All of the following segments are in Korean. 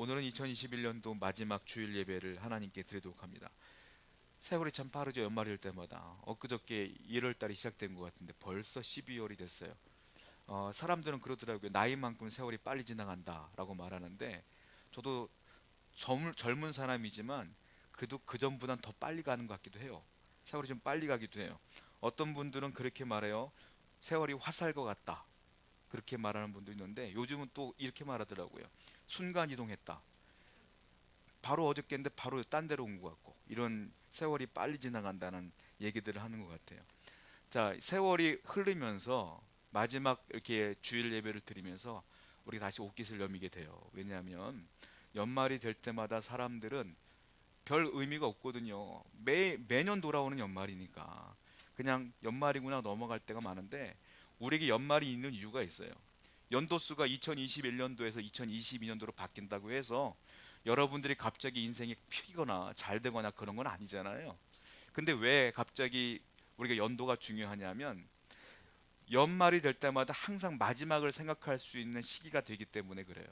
오늘은 2021년도 마지막 주일 예배를 하나님께 드리도록 합니다. 세월이 참 빠르죠. 연말일 때마다. 엊그저께 1월 달이 시작된 것 같은데 벌써 12월이 됐어요. 어, 사람들은 그러더라고요. 나이만큼 세월이 빨리 지나간다라고 말하는데 저도 젊, 젊은 사람이지만 그래도 그 전보단 더 빨리 가는 것 같기도 해요. 세월이 좀 빨리 가기도 해요. 어떤 분들은 그렇게 말해요. 세월이 화살과 같다. 그렇게 말하는 분도 있는데 요즘은 또 이렇게 말하더라고요. 순간 이동했다. 바로 어저께인데 바로 딴 데로 온 것 같고 이런 세월이 빨리 지나간다는 얘기들을 하는 것 같아요. 자, 세월이 흐르면서 마지막 이렇게 주일 예배를 드리면서 우리 다시 옷깃을 여미게 돼요. 왜냐하면 연말이 될 때마다 사람들은 별 의미가 없거든요. 매 매년 돌아오는 연말이니까 그냥 연말이구나 넘어갈 때가 많은데 우리에게 연말이 있는 이유가 있어요. 연도수가 2021년도에서 2022년도로 바뀐다고 해서 여러분들이 갑자기 인생이 피거나 잘 되거나 그런 건 아니잖아요. 근데 왜 갑자기 우리가 연도가 중요하냐면 연말이 될 때마다 항상 마지막을 생각할 수 있는 시기가 되기 때문에 그래요.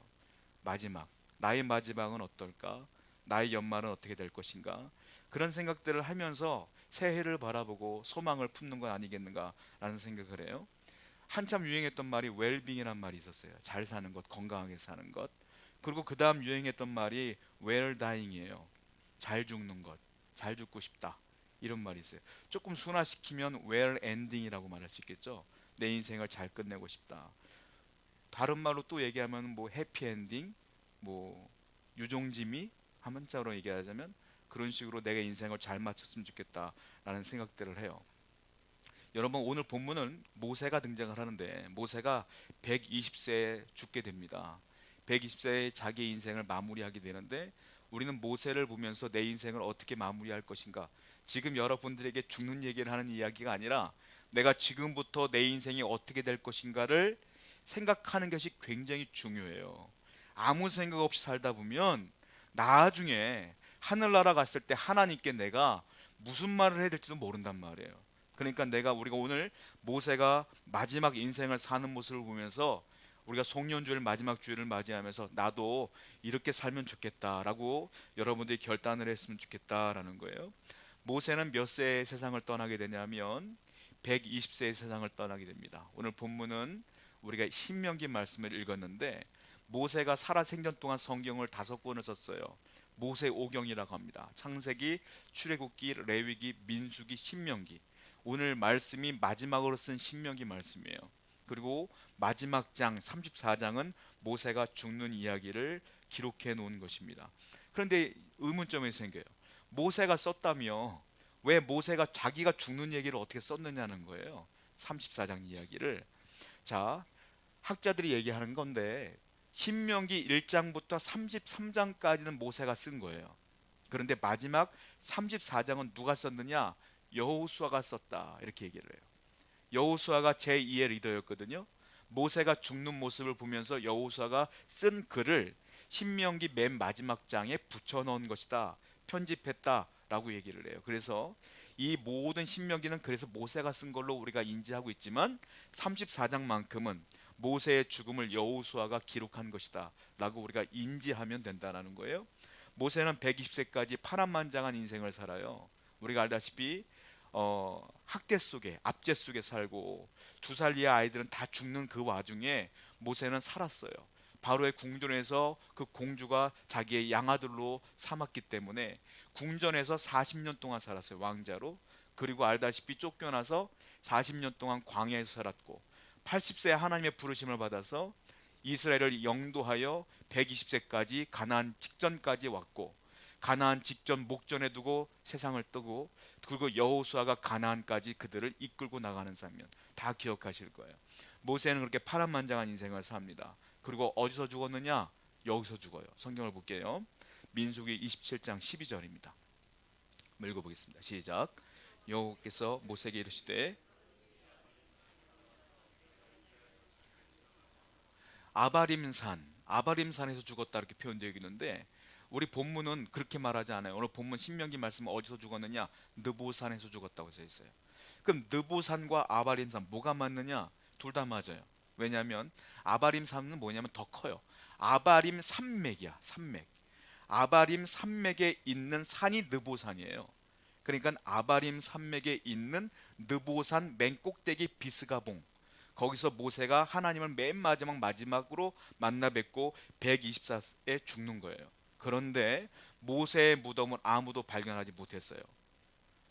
마지막. 나의 마지막은 어떨까? 나의 연말은 어떻게 될 것인가? 그런 생각들을 하면서 새해를 바라보고 소망을 품는 건 아니겠는가라는 생각을 해요. 한참 유행했던 말이 웰빙이란 말이 있었어요. 잘 사는 것, 건강하게 사는 것. 그리고 그 다음 유행했던 말이 dying이에요. 잘 죽는 것, 잘 죽고 싶다. 이런 말이 있어요. 조금 순화시키면 ending이라고 말할 수 있겠죠. 내 인생을 잘 끝내고 싶다. 다른 말로 또 얘기하면 뭐 해피 엔딩, 뭐 유종지미 한 문자로 얘기하자면 그런 식으로 내가 인생을 잘 마쳤으면 좋겠다라는 생각들을 해요. 여러분 오늘 본문은 모세가 등장을 하는데 모세가 120세에 죽게 됩니다. 120세에 자기 인생을 마무리하게 되는데 우리는 모세를 보면서 내 인생을 어떻게 마무리할 것인가 지금 여러분들에게 죽는 얘기를 하는 이야기가 아니라 내가 지금부터 내 인생이 어떻게 될 것인가를 생각하는 것이 굉장히 중요해요. 아무 생각 없이 살다 보면 나중에 하늘나라 갔을 때 하나님께 내가 무슨 말을 해야 될지도 모른단 말이에요. 그러니까 내가 우리가 오늘 모세가 마지막 인생을 사는 모습을 보면서 우리가 송년주일 마지막 주일을 맞이하면서 나도 이렇게 살면 좋겠다라고 여러분들이 결단을 했으면 좋겠다라는 거예요. 모세는 몇 세에 세상을 떠나게 되냐면 120세의 세상을 떠나게 됩니다. 오늘 본문은 우리가 신명기 말씀을 읽었는데 모세가 살아 생전 동안 성경을 다섯 권을 썼어요. 모세 오경이라고 합니다. 창세기, 출애굽기, 레위기, 민수기, 신명기. 오늘 말씀이 마지막으로 쓴 신명기 말씀이에요. 그리고 마지막 장 34장은 모세가 죽는 이야기를 기록해 놓은 것입니다. 그런데 의문점이 생겨요. 모세가 썼다며 왜 모세가 자기가 죽는 얘기를 어떻게 썼느냐는 거예요. 34장 이야기를. 자, 학자들이 얘기하는 건데 신명기 1장부터 33장까지는 모세가 쓴 거예요. 그런데 마지막 34장은 누가 썼느냐? 여호수아가 썼다. 이렇게 얘기를 해요. 여호수아가 제2의 리더였거든요. 모세가 죽는 모습을 보면서 여호수아가 쓴 글을 신명기 맨 마지막 장에 붙여 넣은 것이다. 편집했다라고 얘기를 해요. 그래서 이 모든 신명기는 그래서 모세가 쓴 걸로 우리가 인지하고 있지만 34장만큼은 모세의 죽음을 여호수아가 기록한 것이다라고 우리가 인지하면 된다라는 거예요. 모세는 120세까지 파란만장한 인생을 살아요. 우리가 알다시피 어, 학대 속에 압제 속에 살고 두 살 이하 아이들은 다 죽는 그 와중에 모세는 살았어요. 바로의 궁전에서 그 공주가 자기의 양아들로 삼았기 때문에 궁전에서 40년 동안 살았어요. 왕자로. 그리고 알다시피 쫓겨나서 40년 동안 광야에서 살았고 80세에 하나님의 부르심을 받아서 이스라엘을 영도하여 120세까지 가나안 직전까지 왔고 가나안 직전 목전에 두고 세상을 뜨고 그리고 여호수아가 가나안까지 그들을 이끌고 나가는 장면 다 기억하실 거예요. 모세는 그렇게 파란만장한 인생을 삽니다. 그리고 어디서 죽었느냐? 여기서 죽어요. 성경을 볼게요. 민수기 27장 12절입니다. 읽어보겠습니다. 시작. 여호께서 모세에게 이르시되 아바림산 아바림산에서 죽었다 이렇게 표현되어 있는데 우리 본문은 그렇게 말하지 않아요. 오늘 본문 신명기 말씀은 어디서 죽었느냐? 느보산에서 죽었다고 되어 있어요. 그럼 느보산과 아바림산 뭐가 맞느냐? 둘 다 맞아요. 왜냐하면 아바림산은 뭐냐면 더 커요. 아바림 산맥이야. 산맥. 아바림 산맥에 있는 산이 느보산이에요. 그러니까 아바림 산맥에 있는 느보산 맨 꼭대기 비스가봉. 거기서 모세가 하나님을 맨 마지막 마지막으로 만나 뵙고 124에 죽는 거예요. 그런데 모세의 무덤을 아무도 발견하지 못했어요.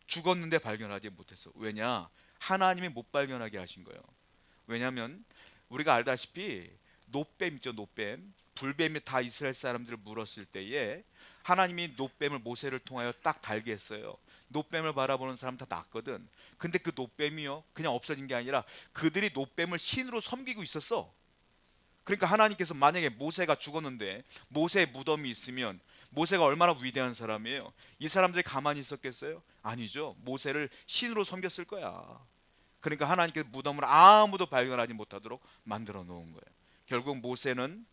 죽었는데 발견하지 못했어. 왜냐? 하나님이 못 발견하게 하신 거예요. 왜냐하면 우리가 알다시피 노뱀 있죠, 노뱀. 불뱀이 다 이스라엘 사람들을 물었을 때에 하나님이 노뱀을 모세를 통하여 딱 달게 했어요. 노뱀을 바라보는 사람 다 낫거든. 근데 그 노뱀이요, 그냥 없어진 게 아니라 그들이 노뱀을 신으로 섬기고 있었어. 그러니까 하나님께서 만약에 모세가 죽었는데 모세의 무덤이 있으면 모세가 얼마나 위대한 사람이에요. 이 사람들이 가만히 있었겠어요? 아니죠. 모세를 신으로 섬겼을 거야. 그러니까 하나님께서 무덤을 아무도 발견하지 못하도록 만들어 놓은 거예요. 결국 모세는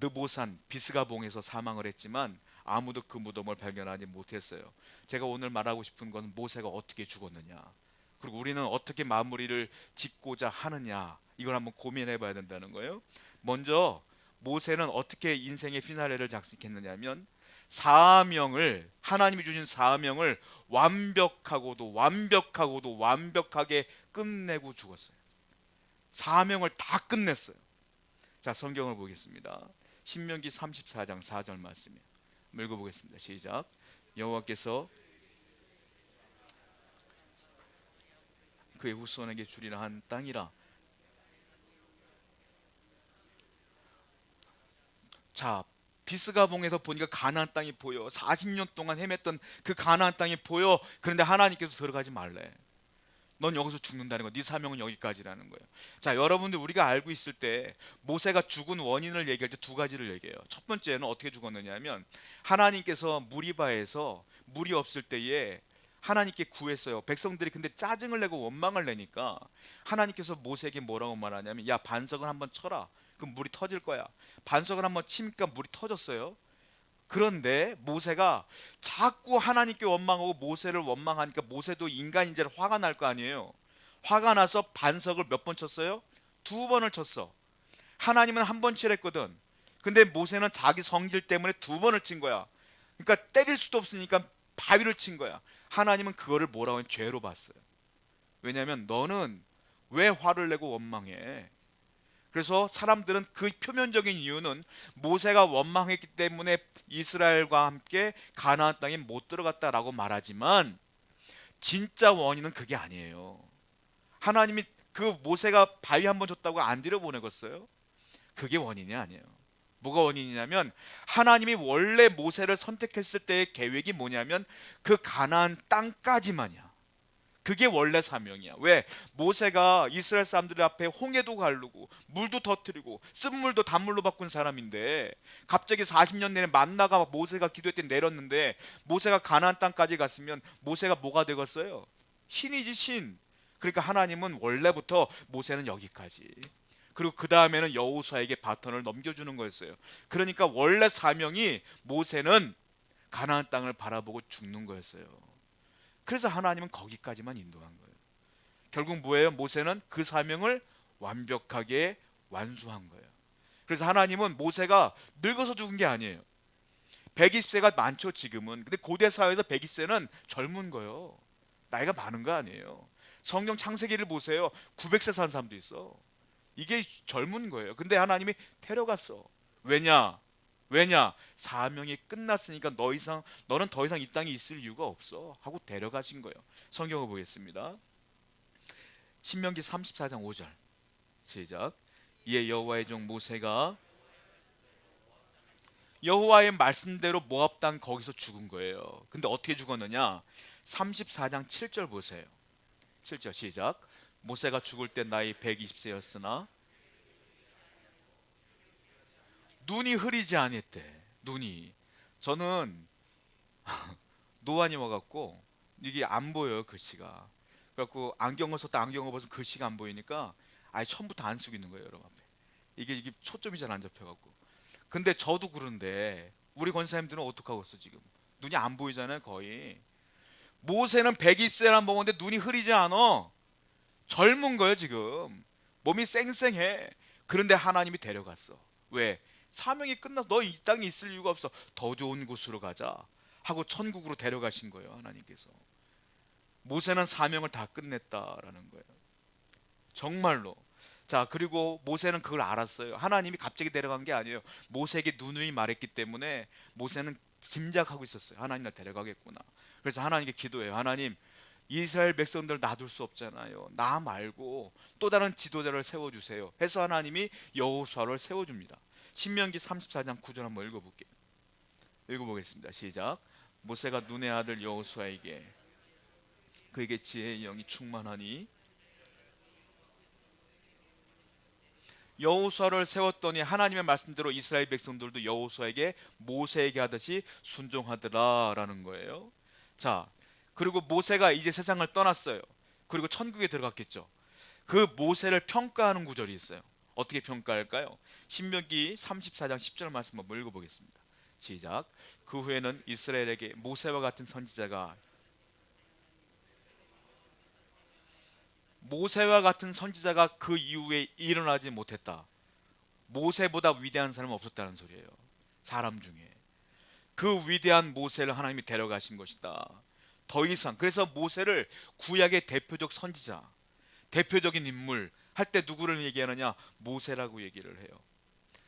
느보산 비스가봉에서 사망을 했지만 아무도 그 무덤을 발견하지 못했어요. 제가 오늘 말하고 싶은 건 모세가 어떻게 죽었느냐. 그리고 우리는 어떻게 마무리를 짓고자 하느냐. 이걸 한번 고민해 봐야 된다는 거예요. 먼저 모세는 어떻게 인생의 피날레를 작성했느냐면 사명을 하나님이 주신 사명을 완벽하고도 완벽하고도 완벽하게 끝내고 죽었어요. 사명을 다 끝냈어요. 자, 성경을 보겠습니다. 신명기 34장 4절 말씀이에요. 읽어 보겠습니다. 시작. 여호와께서 그의 후손에게 주리라 한 땅이라 자 비스가봉에서 보니까 가나안 땅이 보여. 40년 동안 헤맸던 그 가나안 땅이 보여. 그런데 하나님께서 들어가지 말래. 넌 여기서 죽는다는 거 네 사명은 여기까지라는 거예요. 자 여러분들 우리가 알고 있을 때 모세가 죽은 원인을 얘기할 때 두 가지를 얘기해요. 첫 번째는 어떻게 죽었느냐면 하나님께서 무리바에서 물이 없을 때에 하나님께 구했어요. 백성들이 근데 짜증을 내고 원망을 내니까 하나님께서 모세에게 뭐라고 말하냐면 야 반석을 한번 쳐라 그럼 물이 터질 거야. 반석을 한번 치니까 물이 터졌어요. 그런데 모세가 자꾸 하나님께 원망하고 모세를 원망하니까 모세도 인간인지 화가 날 거 아니에요. 화가 나서 반석을 몇 번 쳤어요? 두 번을 쳤어. 하나님은 한 번 칠했거든. 근데 모세는 자기 성질 때문에 두 번을 친 거야. 그러니까 때릴 수도 없으니까 바위를 친 거야. 하나님은 그거를 뭐라고 하면 죄로 봤어요. 왜냐하면 너는 왜 화를 내고 원망해? 그래서 사람들은 그 표면적인 이유는 모세가 원망했기 때문에 이스라엘과 함께 가나안 땅에 못 들어갔다라고 말하지만 진짜 원인은 그게 아니에요. 하나님이 그 모세가 바위 한 번 줬다고 안 들여보내겠어요? 그게 원인이 아니에요. 뭐가 원인이냐면 하나님이 원래 모세를 선택했을 때의 계획이 뭐냐면 그 가나안 땅까지만이야. 그게 원래 사명이야. 왜? 모세가 이스라엘 사람들 앞에 홍해도 가르고 물도 터뜨리고 쓴물도 단물로 바꾼 사람인데 갑자기 40년 내내 만나가 모세가 기도했더니 내렸는데 모세가 가나안 땅까지 갔으면 모세가 뭐가 되겠어요? 신이지 신. 그러니까 하나님은 원래부터 모세는 여기까지. 그리고 그 다음에는 여호수아에게 바톤을 넘겨주는 거였어요. 그러니까 원래 사명이 모세는 가나안 땅을 바라보고 죽는 거였어요. 그래서 하나님은 거기까지만 인도한 거예요. 결국 뭐예요? 모세는 그 사명을 완벽하게 완수한 거예요. 그래서 하나님은 모세가 늙어서 죽은 게 아니에요. 120세가 많죠, 지금은. 근데 고대 사회에서 120세는 젊은 거예요. 나이가 많은 거 아니에요. 성경 창세기를 보세요. 900세 산 사람도 있어. 이게 젊은 거예요. 근데 하나님이 데려갔어. 왜냐? 왜냐? 사명이 끝났으니까 너 이상 너는 더 이상 이 땅에 있을 이유가 없어 하고 데려가신 거예요. 성경을 보겠습니다. 신명기 34장 5절. 시작. 이에 여호와의 종 모세가 여호와의 말씀대로 모압 땅 거기서 죽은 거예요. 근데 어떻게 죽었느냐? 34장 7절 보세요. 7절 시작. 모세가 죽을 때 나이 120세였으나 눈이 흐리지 않았대. 눈이. 저는 노안이 와갖고 이게 안 보여요 글씨가. 그래갖고 안경을 썼다 안경을 벗은 글씨가 안 보이니까 아예 처음부터 안 쓰고 있는 거예요 여러분 앞에. 이게 이게 초점이 잘 안 잡혀갖고. 근데 저도 그런데 우리 권사님들은 어떡하고 있어 지금? 눈이 안 보이잖아요 거의. 모세는 120세란 먹었는데 눈이 흐리지 않아. 젊은 거예요 지금. 몸이 쌩쌩해. 그런데 하나님이 데려갔어. 왜? 사명이 끝나서 너 이 땅에 있을 이유가 없어. 더 좋은 곳으로 가자 하고 천국으로 데려가신 거예요. 하나님께서. 모세는 사명을 다 끝냈다라는 거예요. 정말로. 자, 그리고 모세는 그걸 알았어요. 하나님이 갑자기 데려간 게 아니에요. 모세에게 누누이 말했기 때문에 모세는 짐작하고 있었어요. 하나님 나 데려가겠구나. 그래서 하나님께 기도해요. 하나님, 이스라엘 백성들 놔둘 수 없잖아요. 나 말고 또 다른 지도자를 세워 주세요. 해서 하나님이 여호수아를 세워 줍니다. 신명기 34장 9절 한번 읽어 볼게요. 읽어 보겠습니다. 시작. 모세가 눈의 아들 여호수아에게 그에게 지혜의 영이 충만하니 여호수아를 세웠더니 하나님의 말씀대로 이스라엘 백성들도 여호수아에게 모세에게 하듯이 순종하더라라는 거예요. 자, 그리고 모세가 이제 세상을 떠났어요. 그리고 천국에 들어갔겠죠. 그 모세를 평가하는 구절이 있어요. 어떻게 평가할까요? 신명기 34장 10절 말씀 한번 읽어보겠습니다. 시작. 그 후에는 이스라엘에게 모세와 같은 선지자가 모세와 같은 선지자가 그 이후에 일어나지 못했다. 모세보다 위대한 사람은 없었다는 소리예요. 사람 중에 그 위대한 모세를 하나님이 데려가신 것이다. 더 이상 그래서 모세를 구약의 대표적 선지자, 대표적인 인물 할 때 누구를 얘기하느냐? 모세라고 얘기를 해요.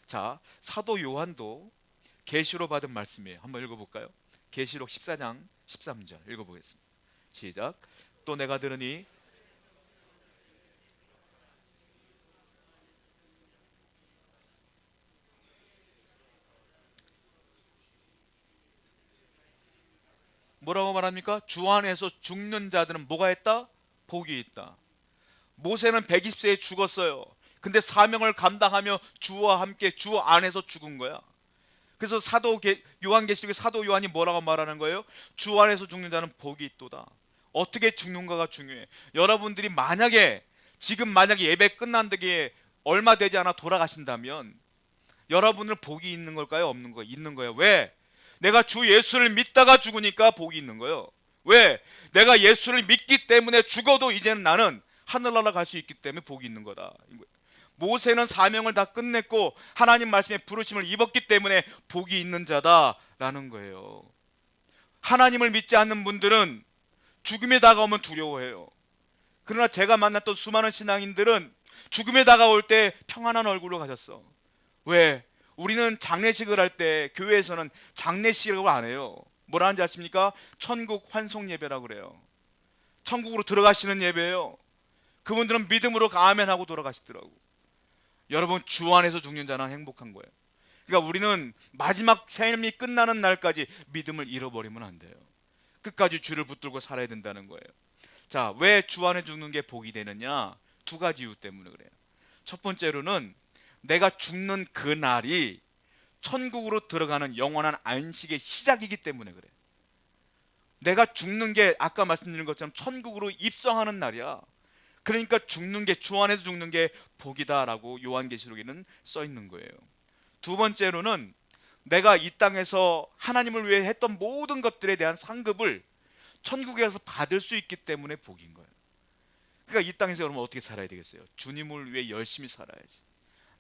자, 사도 요한도 계시로 받은 말씀이에요. 한번 읽어 볼까요? 계시록 14장 13절 읽어 보겠습니다. 시작. 또 내가 들으니 뭐라고 말합니까? 주 안에서 죽는 자들은 뭐가 있다? 복이 있다. 모세는 120세에 죽었어요. 근데 사명을 감당하며 주와 함께 주 안에서 죽은 거야. 그래서 사도 요한계시록의 사도 요한이 뭐라고 말하는 거예요? 주 안에서 죽는 자는 복이 있도다. 어떻게 죽는가가 중요해. 여러분들이 만약에 지금 만약에 예배 끝난 덕에 얼마 되지 않아 돌아가신다면 여러분은 복이 있는 걸까요? 없는 거예요? 있는 거예요. 왜? 내가 주 예수를 믿다가 죽으니까 복이 있는 거예요. 왜? 내가 예수를 믿기 때문에 죽어도 이제는 나는 하늘나라 갈 수 있기 때문에 복이 있는 거다. 모세는 사명을 다 끝냈고 하나님 말씀에 부르심을 입었기 때문에 복이 있는 자다라는 거예요. 하나님을 믿지 않는 분들은 죽음에 다가오면 두려워해요. 그러나 제가 만났던 수많은 신앙인들은 죽음에 다가올 때 평안한 얼굴로 가셨어. 왜? 우리는 장례식을 할 때 교회에서는 장례식을 안 해요. 뭐라 하는지 아십니까? 천국 환송 예배라고 그래요. 천국으로 들어가시는 예배예요. 그분들은 믿음으로 아멘 하고 돌아가시더라고. 여러분 주 안에서 죽는 자는 행복한 거예요. 그러니까 우리는 마지막 삶이 끝나는 날까지 믿음을 잃어버리면 안 돼요. 끝까지 주를 붙들고 살아야 된다는 거예요. 자, 왜 주 안에 죽는 게 복이 되느냐? 두 가지 이유 때문에 그래요. 첫 번째로는 내가 죽는 그 날이 천국으로 들어가는 영원한 안식의 시작이기 때문에 그래. 내가 죽는 게 아까 말씀드린 것처럼 천국으로 입성하는 날이야. 그러니까 죽는 게 주 안에서 죽는 게 복이다라고 요한계시록에는 써 있는 거예요. 두 번째로는 내가 이 땅에서 하나님을 위해 했던 모든 것들에 대한 상급을 천국에서 받을 수 있기 때문에 복인 거예요. 그러니까 이 땅에서 여러분 어떻게 살아야 되겠어요? 주님을 위해 열심히 살아야지.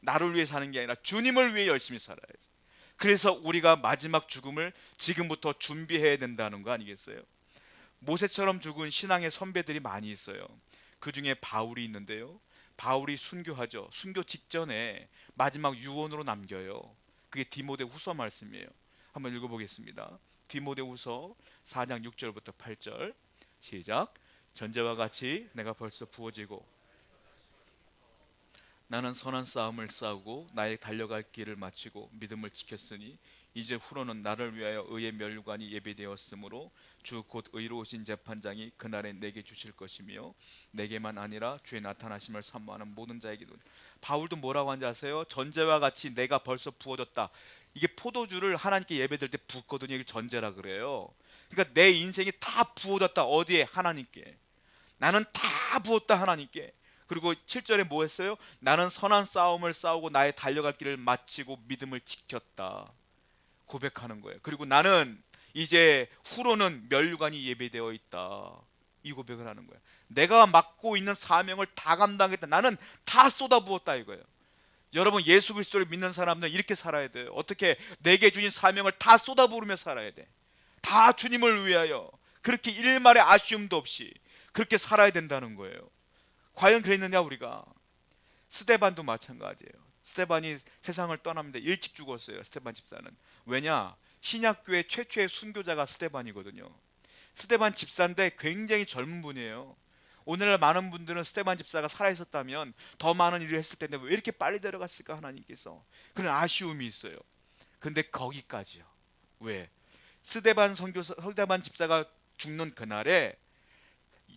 나를 위해 사는 게 아니라 주님을 위해 열심히 살아야지. 그래서 우리가 마지막 죽음을 지금부터 준비해야 된다는 거 아니겠어요? 모세처럼 죽은 신앙의 선배들이 많이 있어요. 그 중에 바울이 있는데요. 바울이 순교하죠. 순교 직전에 마지막 유언으로 남겨요. 그게 디모데 후서 말씀이에요. 한번 읽어보겠습니다. 디모데 후서 4장 6절부터 8절 시작. 전제와 같이 내가 벌써 부어지고 나는 선한 싸움을 싸우고 나의 달려갈 길을 마치고 믿음을 지켰으니 이제 후로는 나를 위하여 의의 멸관이 예비되었으므로 주 곧 의로우신 재판장이 그날에 내게 주실 것이며 내게만 아니라 주의 나타나심을 사모하는 모든 자에게도 바울도 뭐라고 하는지 아세요? 전제와 같이 내가 벌써 부어졌다. 이게 포도주를 하나님께 예배드릴 때 붓거든요. 이게 전제라 그래요. 그러니까 내 인생이 다 부어졌다. 어디에? 하나님께. 나는 다 부었다 하나님께. 그리고 7절에 뭐 했어요? 나는 선한 싸움을 싸우고 나의 달려갈 길을 마치고 믿음을 지켰다. 고백하는 거예요. 그리고 나는 이제 후로는 멸관이 예배되어 있다. 이 고백을 하는 거예요. 내가 맡고 있는 사명을 다 감당했다. 나는 다 쏟아부었다 이거예요. 여러분 예수 그리스도를 믿는 사람들은 이렇게 살아야 돼요. 어떻게 내게 주신 사명을 다 쏟아부으며 살아야 돼. 다 주님을 위하여 그렇게 일말의 아쉬움도 없이 그렇게 살아야 된다는 거예요. 과연 그랬느냐 우리가? 스테반도 마찬가지예요. 스테반이 세상을 떠납니다. 일찍 죽었어요. 스테반 집사는. 왜냐? 신약교회 최초의 순교자가 스테반이거든요. 스테반 집사인데 굉장히 젊은 분이에요. 오늘날 많은 분들은 스테반 집사가 살아 있었다면 더 많은 일을 했을 텐데 왜 이렇게 빨리 데려갔을까 하나님께서 그런 아쉬움이 있어요. 근데 거기까지요. 왜? 스테반 선교사 스테반 집사가 죽는 그날에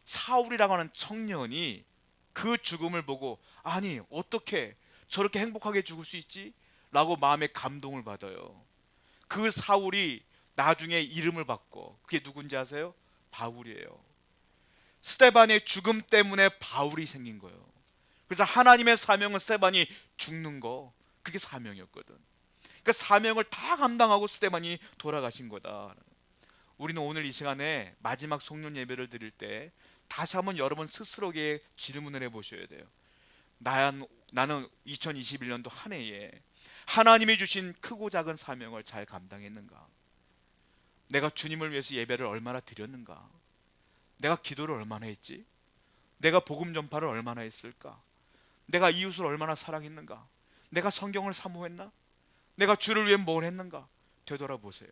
사울이라고 하는 청년이 그 죽음을 보고 아니 어떻게 저렇게 행복하게 죽을 수 있지? 라고 마음에 감동을 받아요. 그 사울이 나중에 이름을 받고 그게 누군지 아세요? 바울이에요. 스테반의 죽음 때문에 바울이 생긴 거예요. 그래서 하나님의 사명은 스테반이 죽는 거 그게 사명이었거든. 그러니까 사명을 다 감당하고 스테반이 돌아가신 거다. 우리는 오늘 이 시간에 마지막 송년 예배를 드릴 때 다시 한번 여러분 스스로에게 질문을 해보셔야 돼요. 나, 나는 2021년도 한 해에 하나님이 주신 크고 작은 사명을 잘 감당했는가? 내가 주님을 위해서 예배를 얼마나 드렸는가? 내가 기도를 얼마나 했지? 내가 복음 전파를 얼마나 했을까? 내가 이웃을 얼마나 사랑했는가? 내가 성경을 사모했나? 내가 주를 위해 뭘 했는가? 되돌아보세요.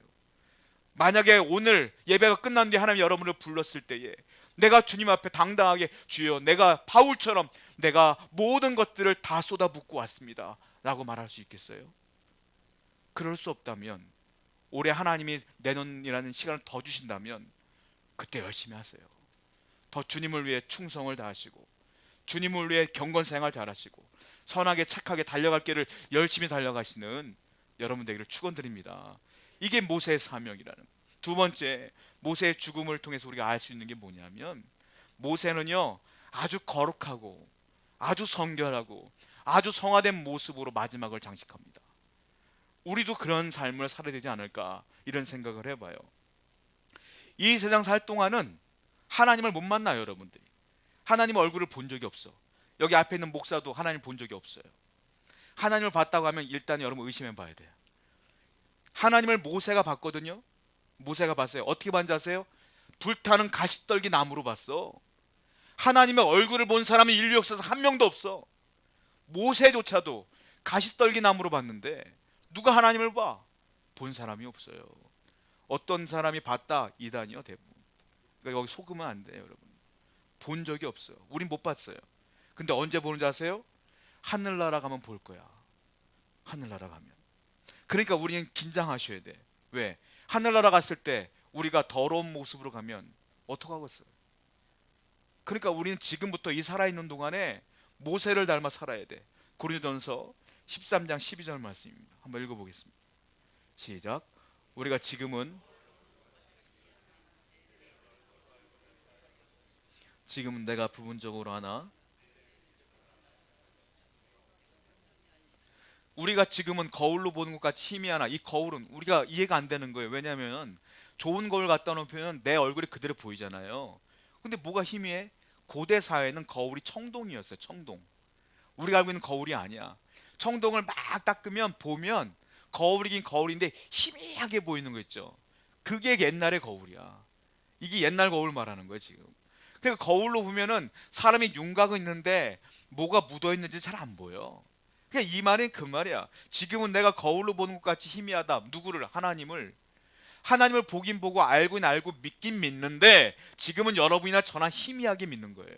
만약에 오늘 예배가 끝난 뒤에 하나님 여러분을 불렀을 때에 내가 주님 앞에 당당하게 주여 내가 바울처럼 내가 모든 것들을 다 쏟아붓고 왔습니다. 라고 말할 수 있겠어요? 그럴 수 없다면 올해 하나님이 내년이라는 시간을 더 주신다면 그때 열심히 하세요. 더 주님을 위해 충성을 다하시고 주님을 위해 경건 생활 잘하시고 선하게 착하게 달려갈 길을 열심히 달려가시는 여러분 되기를 축원드립니다. 이게 모세의 사명이라는. 두 번째 모세의 죽음을 통해서 우리가 알 수 있는 게 뭐냐면 모세는요 아주 거룩하고 아주 성결하고 아주 성화된 모습으로 마지막을 장식합니다. 우리도 그런 삶을 살아야 되지 않을까 이런 생각을 해봐요. 이 세상 살 동안은 하나님을 못 만나요, 여러분들이. 하나님 얼굴을 본 적이 없어. 여기 앞에 있는 목사도 하나님 본 적이 없어요. 하나님을 봤다고 하면 일단 여러분 의심해 봐야 돼요. 하나님을 모세가 봤거든요. 모세가 봤어요. 어떻게 봤는지 아세요? 불타는 가시떨기 나무로 봤어. 하나님의 얼굴을 본 사람이 인류 역사에서 한 명도 없어. 모세조차도 가시떨기 나무로 봤는데 누가 하나님을 봐? 본 사람이 없어요. 어떤 사람이 봤다 이단이요 대부분. 그러니까 여기 속으면 안 돼요, 여러분. 본 적이 없어요. 우린 못 봤어요. 근데 언제 보는지 아세요? 하늘나라 가면 볼 거야. 하늘나라 가면. 그러니까 우리는 긴장하셔야 돼. 왜? 하늘나라 갔을 때 우리가 더러운 모습으로 가면 어떡하겠어요? 그러니까 우리는 지금부터 이 살아있는 동안에 모세를 닮아 살아야 돼. 고린도전서 13장 12절 말씀입니다. 한번 읽어보겠습니다. 시작. 우리가 지금은 지금은 내가 부분적으로 하나 우리가 지금은 거울로 보는 것 같이 힘이 하나 이 거울은 우리가 이해가 안 되는 거예요 왜냐하면 좋은 거울 갖다 놓으면 내 얼굴이 그대로 보이잖아요 근데 뭐가 희미해? 고대 사회는 거울이 청동이었어요 청동 우리가 알고 있는 거울이 아니야 청동을 막 닦으면 보면 거울이긴 거울인데 희미하게 보이는 거 있죠 그게 옛날의 거울이야 이게 옛날 거울 말하는 거예요 지금 그러니까 거울로 보면은 사람이 윤곽은 있는데 뭐가 묻어 있는지 잘 안 보여. 그러니까 이 말은 그 말이야. 지금은 내가 거울로 보는 것 같이 희미하다. 누구를? 하나님을. 하나님을 보긴 보고 알긴 알고 믿긴 믿는데 지금은 여러분이나 저나 희미하게 믿는 거예요.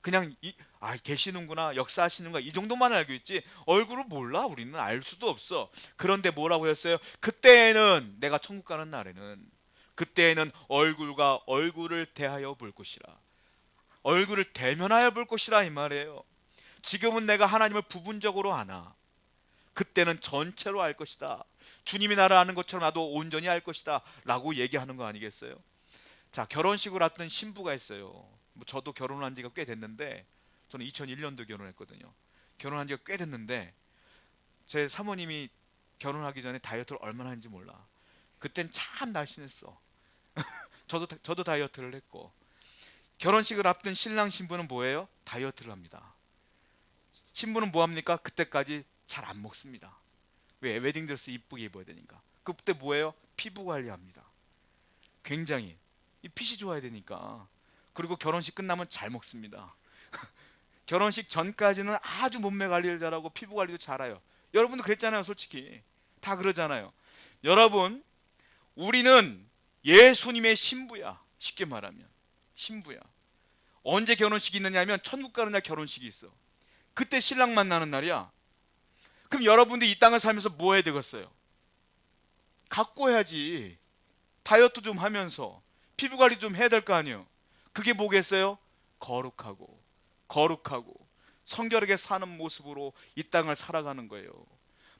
그냥 이, 아 계시는구나 역사하시는구나 이 정도만 알고 있지 얼굴을 몰라 우리는 알 수도 없어. 그런데 뭐라고 했어요? 그때는 내가 천국 가는 날에는 그때에는 얼굴과 얼굴을 대하여 볼 것이라. 얼굴을 대면하여 볼 것이라 이 말이에요. 지금은 내가 하나님을 부분적으로 아나. 그때는 전체로 알 것이다. 주님이 나를 아는 것처럼 나도 온전히 알 것이다. 라고 얘기하는 거 아니겠어요? 자, 결혼식을 앞둔 신부가 있어요. 뭐 저도 결혼한 지가 꽤 됐는데, 저는 2001년도 결혼했거든요. 결혼한 지가 꽤 됐는데, 제 사모님이 결혼하기 전에 다이어트를 얼마나 했는지 몰라. 그땐 참 날씬했어. 저도 저도 다이어트를 했고 결혼식을 앞둔 신랑 신부는 뭐예요? 다이어트를 합니다. 신부는 뭐 합니까? 그때까지 잘 안 먹습니다. 왜 웨딩드레스 이쁘게 입어야 되니까. 그때 뭐예요? 피부 관리합니다. 굉장히 이 핏이 좋아야 되니까. 그리고 결혼식 끝나면 잘 먹습니다. 결혼식 전까지는 아주 몸매 관리를 잘하고 피부 관리도 잘해요. 여러분도 그랬잖아요, 솔직히. 다 그러잖아요. 여러분, 우리는 예수님의 신부야. 쉽게 말하면. 신부야. 언제 결혼식이 있느냐면 천국 가는 날 결혼식이 있어. 그때 신랑 만나는 날이야. 그럼 여러분들 이 땅을 살면서 뭐 해야 되겠어요? 해야지. 다이어트 좀 하면서 피부 관리 좀 해야 될 거 아니에요. 그게 뭐겠어요? 거룩하고 거룩하고 성결하게 사는 모습으로 이 땅을 살아가는 거예요.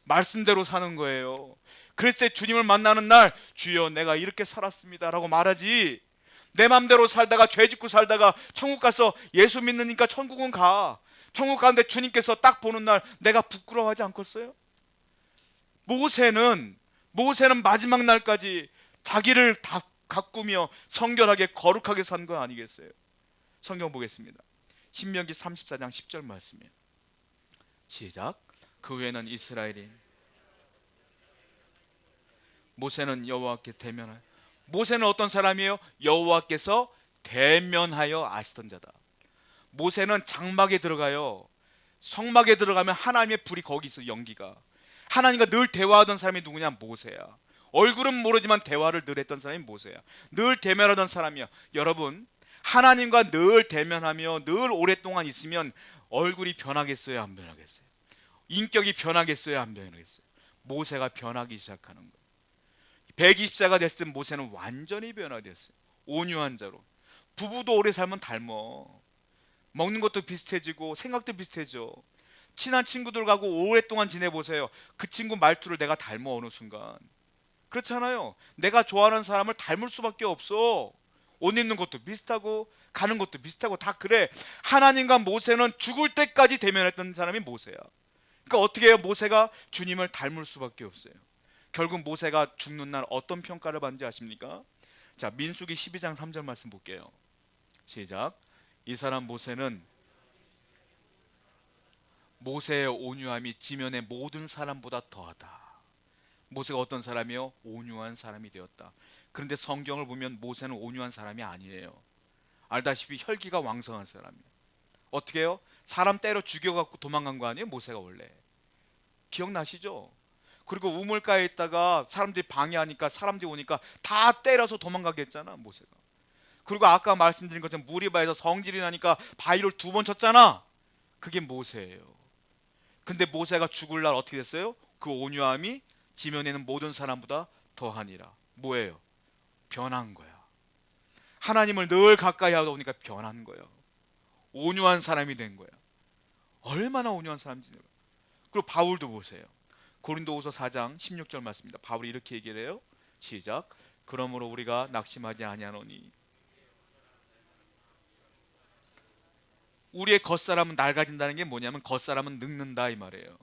말씀대로 사는 거예요. 그랬을 때 주님을 만나는 날 주여 내가 이렇게 살았습니다라고 말하지. 내 맘대로 살다가 죄 짓고 살다가 천국 가서 예수 믿으니까 천국은 가. 천국 가는데 주님께서 딱 보는 날 내가 부끄러워하지 않겠어요? 모세는 모세는 마지막 날까지 자기를 다 가꾸며 성결하게 거룩하게 산 거 아니겠어요? 성경 보겠습니다. 신명기 34장 10절 말씀이에요. 시작. 그 후에는 이스라엘이 모세는 여호와께 대면하여 모세는 어떤 사람이에요? 여호와께서 대면하여 아시던 자다. 모세는 장막에 들어가요. 성막에 들어가면 하나님의 불이 거기 있어 연기가. 하나님과 늘 대화하던 사람이 누구냐? 모세야. 얼굴은 모르지만 대화를 늘 했던 사람이 모세야. 늘 대면하던 사람이야. 여러분, 하나님과 늘 대면하며 늘 오랫동안 있으면 얼굴이 변하겠어요, 안 변하겠어요? 인격이 변하겠어요, 안 변하겠어요? 모세가 변하기 시작하는 거예요. 120세가 됐을 때 모세는 완전히 변화됐어요. 온유한 자로. 부부도 오래 살면 닮어. 먹는 것도 비슷해지고 생각도 비슷해져. 친한 친구들하고 오랫동안 지내보세요. 그 친구 말투를 내가 닮아 어느 순간. 그렇잖아요. 내가 좋아하는 사람을 닮을 수밖에 없어. 옷 입는 것도 비슷하고 가는 것도 비슷하고 다 그래. 하나님과 모세는 죽을 때까지 대면했던 사람이 모세야. 그러니까 어떻게 해요? 모세가 주님을 닮을 수밖에 없어요. 결국 모세가 죽는 날 어떤 평가를 받는지 아십니까? 자, 민수기 12장 3절 말씀 볼게요. 시작. 이 사람 모세는 모세의 온유함이 지면의 모든 사람보다 더하다. 모세가 어떤 사람이요? 온유한 사람이 되었다. 그런데 성경을 보면 모세는 온유한 사람이 아니에요. 알다시피 혈기가 왕성한 사람이에요. 어떻게 해요? 사람 때려 죽여갖고 도망간 거 아니에요? 모세가 원래. 기억나시죠? 그리고 우물가에 있다가 사람들이 방해하니까 사람들이 오니까 다 때려서 도망가게 했잖아 모세가. 그리고 아까 말씀드린 것처럼 무리바에서 성질이 나니까 바위를 두 번 쳤잖아. 그게 모세예요. 근데 모세가 죽을 날 어떻게 됐어요? 그 온유함이 지면에 는 모든 사람보다 더하니라. 뭐예요? 변한 거야. 하나님을 늘 가까이 하다 보니까 변한 거예요. 온유한 사람이 된 거야. 얼마나 온유한 사람인지. 그리고 바울도 보세요. 고린도후서 4장 16절 말씀입니다. 바울이 이렇게 얘기를 해요. 시작. 그러므로 우리가 낙심하지 아니하노니 우리의 겉사람은 낡아진다는 게 뭐냐면 겉사람은 늙는다 이 말이에요.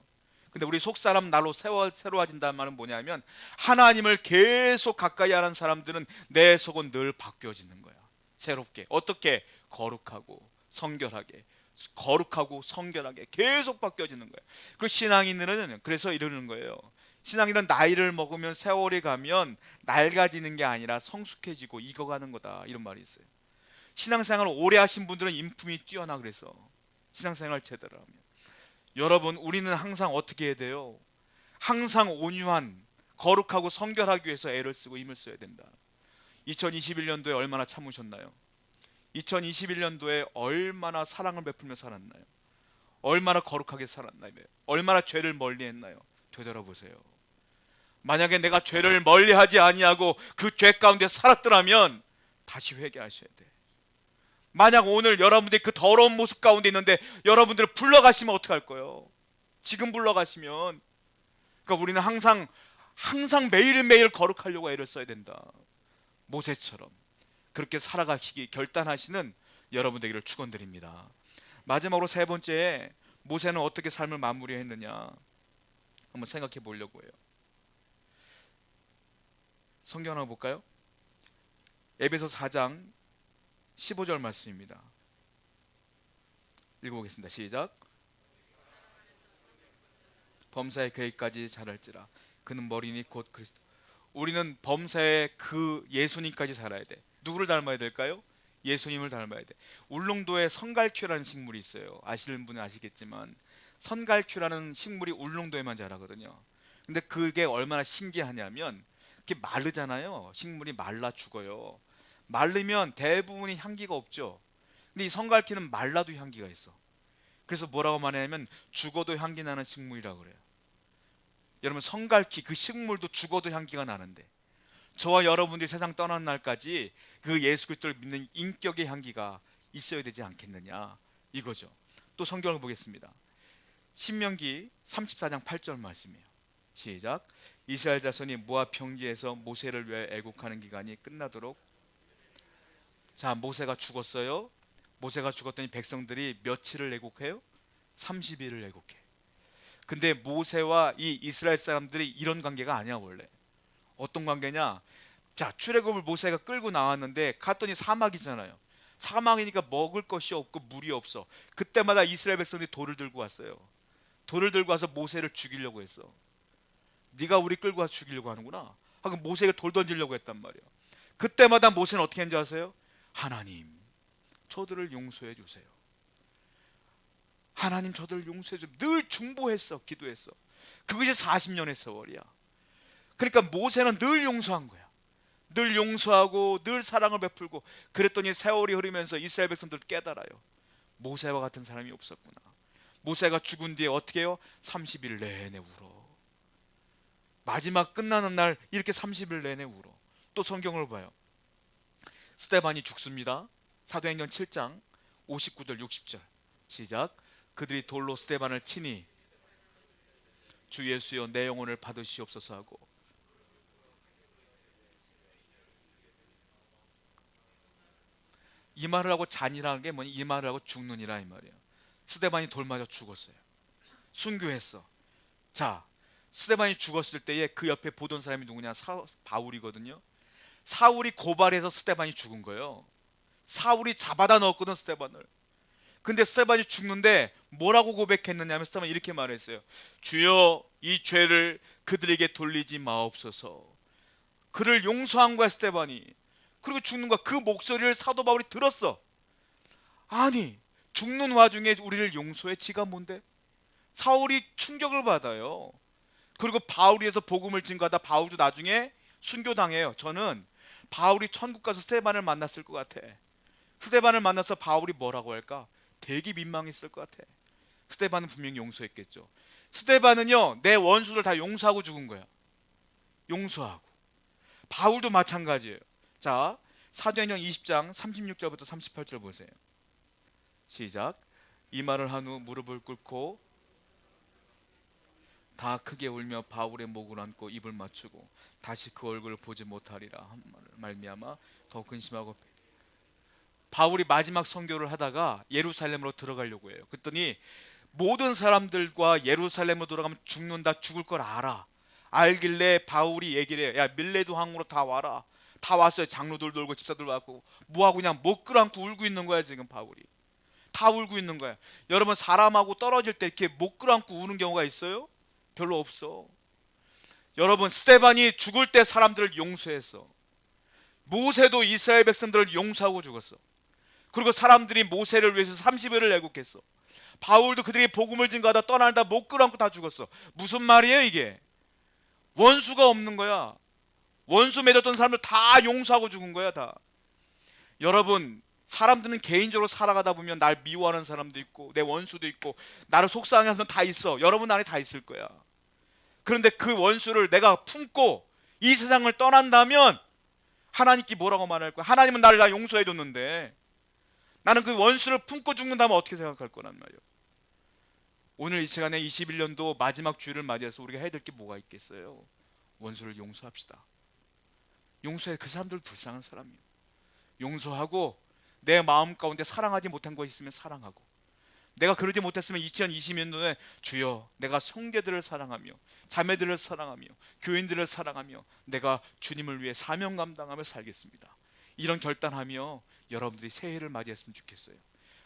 근데 우리 속사람 날로 새워, 새로워진다는 말은 뭐냐면 하나님을 계속 가까이 하는 사람들은 내 속은 늘 바뀌어지는 거야. 새롭게 어떻게 거룩하고 성결하게 거룩하고 성결하게 계속 바뀌어지는 거예요. 그 신앙인들은 그래서 이러는 거예요. 신앙인은 나이를 먹으면 세월이 가면 낡아지는 게 아니라 성숙해지고 익어가는 거다 이런 말이 있어요. 신앙생활을 오래 하신 분들은 인품이 뛰어나 그래서 신앙생활 제대로 하면 여러분 우리는 항상 어떻게 해야 돼요? 항상 온유한 거룩하고 성결하기 위해서 애를 쓰고 힘을 써야 된다. 2021년도에 얼마나 참으셨나요? 2021년도에 얼마나 사랑을 베풀며 살았나요? 얼마나 거룩하게 살았나요? 얼마나 죄를 멀리했나요? 되돌아보세요. 만약에 내가 죄를 멀리하지 아니하고 그 죄 가운데 살았더라면 다시 회개하셔야 돼. 만약 오늘 여러분들이 그 더러운 모습 가운데 있는데 여러분들을 불러가시면 어떡할 거예요? 지금 불러가시면 그러니까 우리는 항상 항상 매일매일 거룩하려고 애를 써야 된다. 모세처럼 그렇게 살아가시기 결단하시는 여러분들에게 축원드립니다. 마지막으로 세 번째 모세는 어떻게 삶을 마무리했느냐 한번 생각해 보려고 해요. 성경 하나 볼까요? 에베소 4장 15절 말씀입니다. 읽어보겠습니다. 시작. 범사의 계획까지 잘할지라 그는 머리니 곧 그리스도 우리는 범사의 그 예수님까지 살아야 돼 누구를 닮아야 될까요? 예수님을 닮아야 돼 울릉도에 선갈퀴라는 식물이 있어요 아시는 분은 아시겠지만 선갈퀴라는 식물이 울릉도에만 자라거든요 근데 그게 얼마나 신기하냐면 이렇게 마르잖아요 식물이 말라 죽어요 마르면 대부분이 향기가 없죠 근데 이 선갈퀴는 말라도 향기가 있어 그래서 뭐라고 말하냐면 죽어도 향기 나는 식물이라고 그래요. 여러분 성갈퀴 그 식물도 죽어도 향기가 나는데 저와 여러분들이 세상 떠난 날까지 그 예수 그리스도를 믿는 인격의 향기가 있어야 되지 않겠느냐 이거죠. 또 성경을 보겠습니다. 신명기 34장 8절 말씀이에요. 시작. 이스라엘 자손이 모압 평지에서 모세를 위해 애국하는 기간이 끝나도록 자 모세가 죽었어요. 모세가 죽었더니 백성들이 며칠을 애곡해요? 30일을 애곡해. 근데 모세와 이 이스라엘 사람들이 이런 관계가 아니야 원래. 어떤 관계냐? 자 출애굽을 모세가 끌고 나왔는데 갔더니 사막이잖아요. 사막이니까 먹을 것이 없고 물이 없어. 그때마다 이스라엘 백성들이 돌을 들고 왔어요. 돌을 들고 와서 모세를 죽이려고 했어. 네가 우리 끌고 와서 죽이려고 하는구나. 하고 모세가 돌 던지려고 했단 말이야. 그때마다 모세는 어떻게 했는지 아세요? 하나님 저들을 용서해 주세요. 하나님 저들을 용서해 주세요. 늘 중보했어, 기도했어. 그것이 40년의 세월이야. 그러니까 모세는 늘 용서한 거야. 늘 용서하고 늘 사랑을 베풀고 그랬더니 세월이 흐르면서 이스라엘 백성들 깨달아요. 모세와 같은 사람이 없었구나. 모세가 죽은 뒤에 어떻게 해요? 30일 내내 울어. 마지막 끝나는 날 이렇게 30일 내내 울어. 또 성경을 봐요. 스테반이 죽습니다. 사도행전 7장 59절 60절. 시작. 그들이 돌로 스테반을 치니 주 예수여 내 영혼을 받으시옵소서 하고. 이 말을 하고 잔이라는 게 뭐냐? 이 말을 하고 죽는이라 이 말이에요. 스테반이 돌 맞아 죽었어요. 순교했어. 자 스테반이 죽었을 때에 그 옆에 보던 사람이 누구냐? 사, 바울이거든요 사울이 고발해서 스테반이 죽은 거예요 사울이 잡아다 넣었거든 스테반을. 근데 스테반이 죽는데 뭐라고 고백했느냐면 스테반이 이렇게 말했어요. 주여 이 죄를 그들에게 돌리지 마옵소서. 그를 용서한 거야 스테반이. 그리고 죽는 거야. 그 목소리를 사도 바울이 들었어. 아니 죽는 와중에 우리를 용서해 지가 뭔데? 사울이 충격을 받아요. 그리고 바울이에서 복음을 증거하다 바울도 나중에 순교당해요. 저는 바울이 천국 가서 스테반을 만났을 것 같아. 스테반을 만나서 바울이 뭐라고 할까? 되게 민망했을 것 같아. 스테반은 분명히 용서했겠죠. 스테반은요, 내 원수를 다 용서하고 죽은 거야. 용서하고. 바울도 마찬가지예요. 자, 사도행전 20장 36절부터 38절 보세요. 시작. 이 말을 한 후 무릎을 꿇고 다 크게 울며 바울의 목을 안고 입을 맞추고 다시 그 얼굴을 보지 못하리라 한 말미암아 더 근심하고 바울이 마지막 선교를 하다가 예루살렘으로 들어가려고 해요. 그랬더니 모든 사람들과 예루살렘으로 돌아가면 죽는다 죽을 걸 알아. 알길래 바울이 얘기를 해요. 야 밀레도 항으로 다 와라. 다 왔어요. 장로들 돌고 집사들 왔고 뭐하고 그냥 목 끌어안고 울고 있는 거야 지금 바울이. 다 울고 있는 거야. 여러분 사람하고 떨어질 때 이렇게 목 끌어안고 우는 경우가 있어요? 별로 없어. 여러분 스테반이 죽을 때 사람들을 용서했어. 모세도 이스라엘 백성들을 용서하고 죽었어. 그리고 사람들이 모세를 위해서 30일을 애국했어. 바울도 그들이 복음을 증거하다 떠나다 못 끌어안고 다 죽었어. 무슨 말이에요 이게? 원수가 없는 거야. 원수 맺었던 사람들 다 용서하고 죽은 거야 다. 여러분 사람들은 개인적으로 살아가다 보면 날 미워하는 사람도 있고 내 원수도 있고 나를 속상해하는 사람 다 있어. 여러분 안에 다 있을 거야. 그런데 그 원수를 내가 품고 이 세상을 떠난다면 하나님께 뭐라고 말할 거야? 하나님은 나를 다 용서해 줬는데 나는 그 원수를 품고 죽는다면 어떻게 생각할 거란 말이에요. 오늘 이 시간에 21년도 마지막 주일을 맞이해서 우리가 해야 될 게 뭐가 있겠어요? 원수를 용서합시다. 용서해 그 사람들 불쌍한 사람이요. 용서하고 내 마음 가운데 사랑하지 못한 거 있으면 사랑하고 내가 그러지 못했으면 2020년도에 주여 내가 성계들을 사랑하며 자매들을 사랑하며 교인들을 사랑하며 내가 주님을 위해 사명 감당하며 살겠습니다. 이런 결단하며 여러분들이 새해를 맞이했으면 좋겠어요.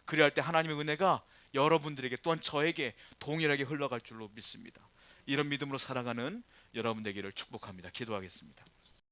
그래야 할때 하나님의 은혜가 여러분들에게 또한 저에게 동일하게 흘러갈 줄로 믿습니다. 이런 믿음으로 살아가는 여러분 되기를 축복합니다. 기도하겠습니다.